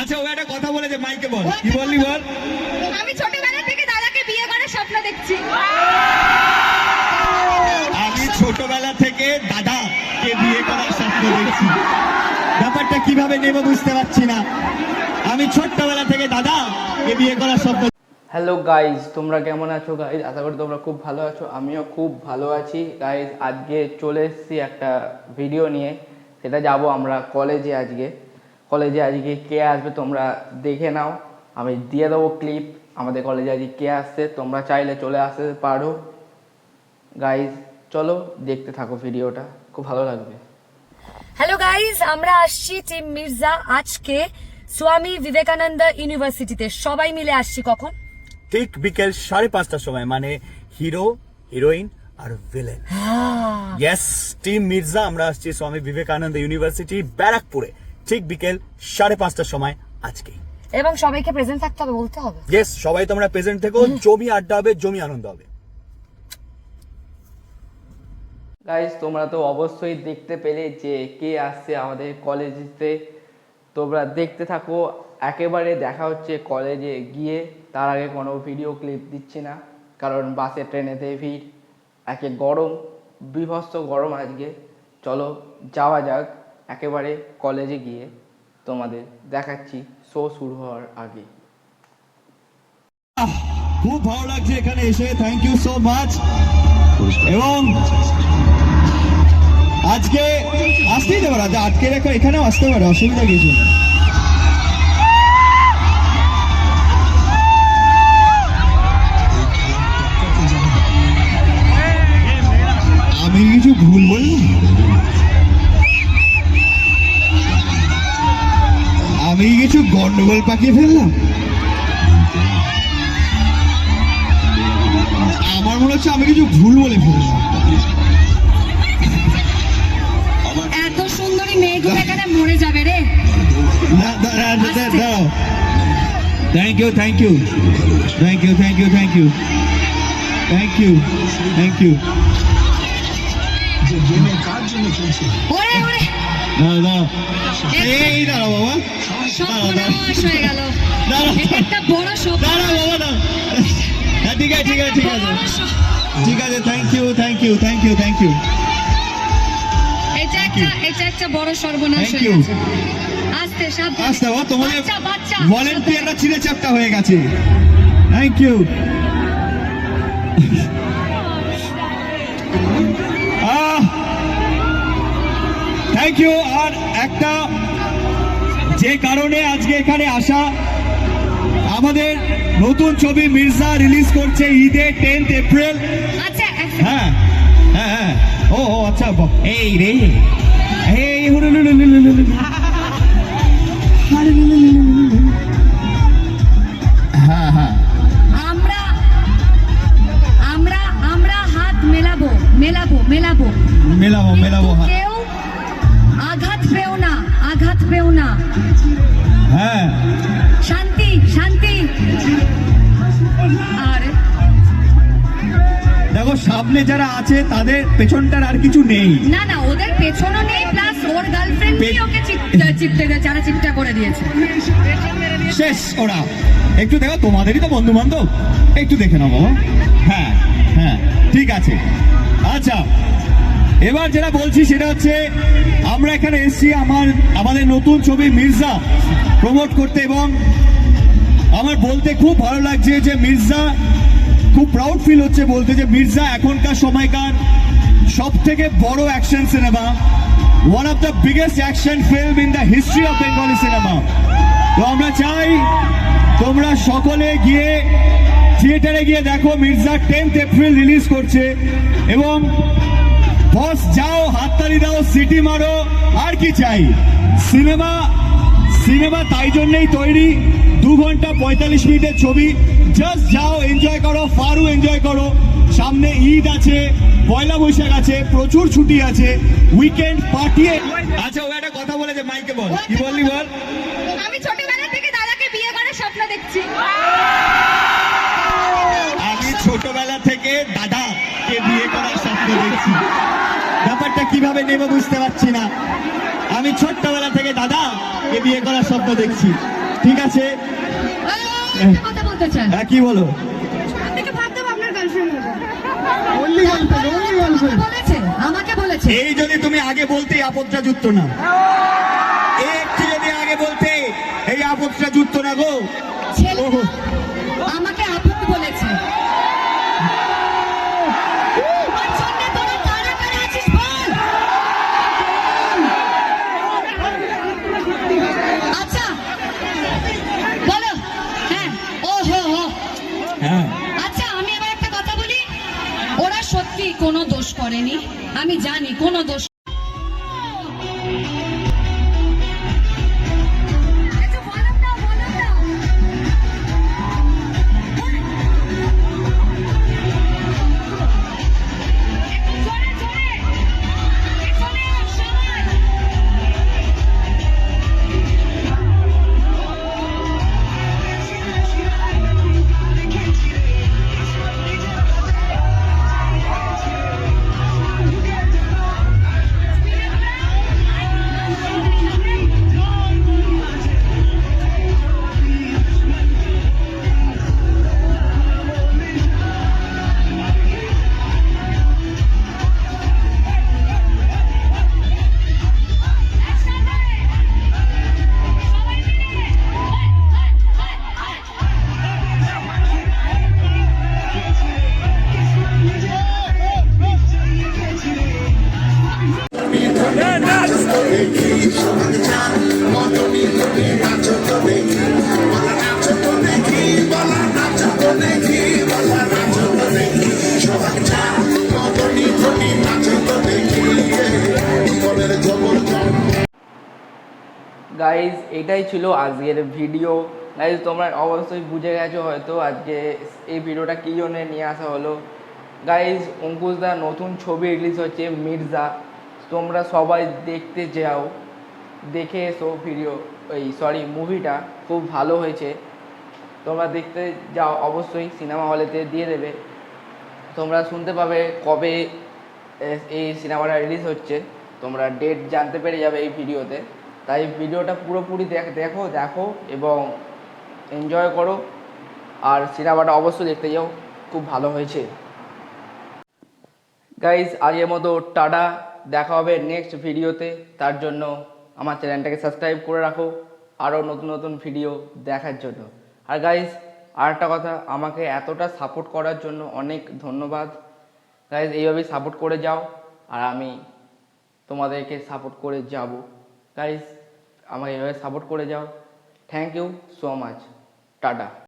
আচ্ছা ও একটা কথা বলেছে মাইকে বল। কি বললি বল? আমি ছোটবেলা থেকে দাদাকে বিয়ে করার স্বপ্ন দেখছি। আমি ছোটবেলা থেকে দাদা কে বিয়ে করার স্বপ্ন দেখছি। ব্যাপারটা কীভাবে নেব বুঝতে পারছি না। আমি ছোট্টবেলা থেকে দাদা কে বিয়ে করার স্বপ্ন হ্যালো গাইজ তোমরা কেমন আছো গাইজ আশা করি তোমরা খুব ভালো আছো আমিও খুব ভালো আছি। গাইজ আজকে চলে এসেছি একটা ভিডিও নিয়ে। সেটা যাব আমরা কলেজে আজকে। কলেজে আজকে কে আসবে তোমরা দেখে নাও। আমি দিয়ে দেবো ক্লিপ আমাদের কলেজে আজকে কে আসছে তোমরা চাইলে চলে আসতে পারো। গাইজ চলো দেখতে থাকো ভিডিওটা। খুব ভালো লাগবে। হ্যালো গাইজ আমরা আসছি টিম মির্জা আজকে স্বামী বিবেকানন্দ ইউনিভার্সিটিতে। সবাই মিলে আসছি কখন? ঠিক বিকেল সাড়ে পাঁচটার সময় মানে হিরো হিরোইন আর ভিলেন ইয়েস টিম মির্জা আমরা আসছি স্বামী বিবেকানন্দ ইউনিভার্সিটি ব্যারাকপুরে। ঠিক বিকেল সাড়ে পাঁচটার সময় আজকে এবং সবাইকে প্রেজেন্ট থাকতে হবে বলতে হবে? ইয়েস সবাই তোমরা প্রেজেন্ট থেকো জমি আড্ডা হবে জমি আনন্দ হবে। গাইজ তোমরা তো অবশ্যই দেখতে পেলে যে কে আসছে আমাদের কলেজেতে তোমরা দেখতে থাকো একেবারে দেখা হচ্ছে কলেজে গিয়ে। তার আগে কোনো ভিডিও ক্লিপ দিচ্ছি না কারণ বাসে ট্রেনেতে ভিড়। একে গরম বিভৎস গরম আজকে। চলো যাওয়া যাক। একেবারে কলেজে গিয়ে তোমাদের দেখাচ্ছি শো শুরু হওয়ার আগে খুব ভালো লাগছে এখানে এসে থ্যাংক ইউ সো মাচ এবং আজকে আসতেই পারা আজকে রেখো এখানেও আসতে পারে, অসুবিধা কিছু নেই। কিছু গন্ডগোল পাকিয়ে ফেললাম। আমার মনে হচ্ছে আমি কিছু ভুল বলে ফেললাম। এত সুন্দরী মেয়েগুলো এখানে মরে যাবে রে। Thank you thank you thank you thank you thank you thank you thank you এই দাঁড়া বাবা। সর্বনাশ হয়ে গেল। দাঁড়া একটা বড় স্বপ্ন দাঁড়া বাবা দাঁড়া হ্যাঁ ঠিক আছে ঠিক আছে ঠিক আছে। ঠিক আছে thank you thank you thank you thank you এটা একটা এটা একটা বড় সর্বনাশ হয়ে গেছে। আস্তে সাবধানে। আসতে বাবা তোমাদের ভলেন্টিয়াররা ছিঁড়ে চাপটা হয়ে গেছে। থ্যাংক ইউ থ্যাংক ইউ আর একটা যে কারণে আজকে এখানে আসা আমাদের নতুন ছবি মির্জা রিলিজ করছে ঈদে টেন্থ এপ্রিল। আচ্ছা হ্যাঁ হ্যাঁ হ্যাঁ। ও ও আচ্ছা এই রে। এই শান্তি। আর দেখো সামনে যারা আছে তাদের পেছনটার আর কিছু নেই। না না ওদের পেছনও নেই প্লাস ওর গার্লফ্রেন্ড ওকে চিপটে চারা চিপটা করে দিয়েছে। শেষ ওরা। একটু দেখো তোমাদেরই তো বন্ধু বান্ধব একটু দেখে নাও বাবা। হ্যাঁ হ্যাঁ ঠিক আছে। আচ্ছা এবার যেটা বলছি সেটা হচ্ছে আমরা এখানে এসেছি আমার আমাদের নতুন ছবি মির্জা প্রমোট করতে এবং আমার বলতে খুব ভালো লাগছে যে মির্জা খুব প্রাউড ফিল হচ্ছে বলতে যে মির্জা এখনকার সময়কার সব থেকে বড় action cinema one of the biggest action film in the history of Bengali cinema তো আমরা চাই তোমরা সকলে গিয়ে থিয়েটারে গিয়ে দেখো, মির্জা টেন্থ এপ্রিল রিলিজ করছে এবং বস যাও, হাততালি দাও, সিটি মারো, আর কি চাই? সিনেমা সিনেমা তাই জন্যই তৈরি। দু ঘণ্টা পঁয়তাল্লিশ মিনিটের ছবি। জাস্ট যাও এনজয় করো ফারু এনজয় করো। সামনে ঈদ আছে পয়লা বৈশাখ আছে প্রচুর ছুটি আছে। উইকেন্ড পার্টিয়ে আচ্ছা ও একটা কথা বলেছে মাইকে বল। কি বললি বল? আমি ছোটবেলা থেকে দাদাকে বিয়ে করার স্বপ্ন দেখছি। আমি ছোটবেলা থেকে দাদাকে বিয়ে করার স্বপ্ন দেখছি। ব্যাপারটা কীভাবে নেব বুঝতে পারছি না। আমি ছোট্টবেলা থেকে দাদা কে তোমাকে বিয়ে করার স্বপ্ন দেখছি। ঠিক আছে? এই, একটা কথা বলতে চাই। হ্যাঁ কি বলো? আপনাকে ভাবতে হবে আপনার বলেছে আমাকে বলেছে। এই যদি তুমি আগে বলতে আপদটা জুটতো না। একটু যদি আগে বলতে এই আপদটা জুটতো না গো। কোনো দোষ করেনি। আমি জানি কোনো দোষ গাইজ এটাই ছিল আজকের ভিডিও গাইজ তোমরা অবশ্যই বুঝে গেছো হয়তো আজকে এই ভিডিওটা কী জন্য নিয়ে আসা হলো। গাইজ অঙ্কুশদা নতুন ছবি রিলিজ হচ্ছে মির্জা। তোমরা সবাই দেখতে যাও। দেখে এসো ভিডিও এই সরি মুভিটা খুব ভালো হয়েছে। তোমরা দেখতে যাও, অবশ্যই সিনেমা হলেতে দিয়ে দেবে। তোমরা শুনতে পাবে কবে এই সিনেমাটা রিলিজ হচ্ছে। তোমরা ডেট জানতে পেরে যাবে এই ভিডিওতে তাই ভিডিওটা পুরোপুরি দেখ দেখো দেখো এবং এনজয় করো। আর সিনেমাটা অবশ্যই দেখতে যাও, খুব ভালো হয়েছে। গাইজ আজকের মতো টাটা, দেখা হবে নেক্সট ভিডিওতে। তার জন্য আমার চ্যানেলটাকে সাবস্ক্রাইব করে রাখো, আরও নতুন নতুন ভিডিও দেখার জন্য। আর গাইজ আর একটা কথা, আমাকে এতটা সাপোর্ট করার জন্য অনেক ধন্যবাদ। গাইজ এইভাবেই সাপোর্ট করে যাও, আর আমি তোমাদেরকে সাপোর্ট করে যাব। গাইজ আমাকে এভাবে সাপোর্ট করে যাও। Thank you so much tata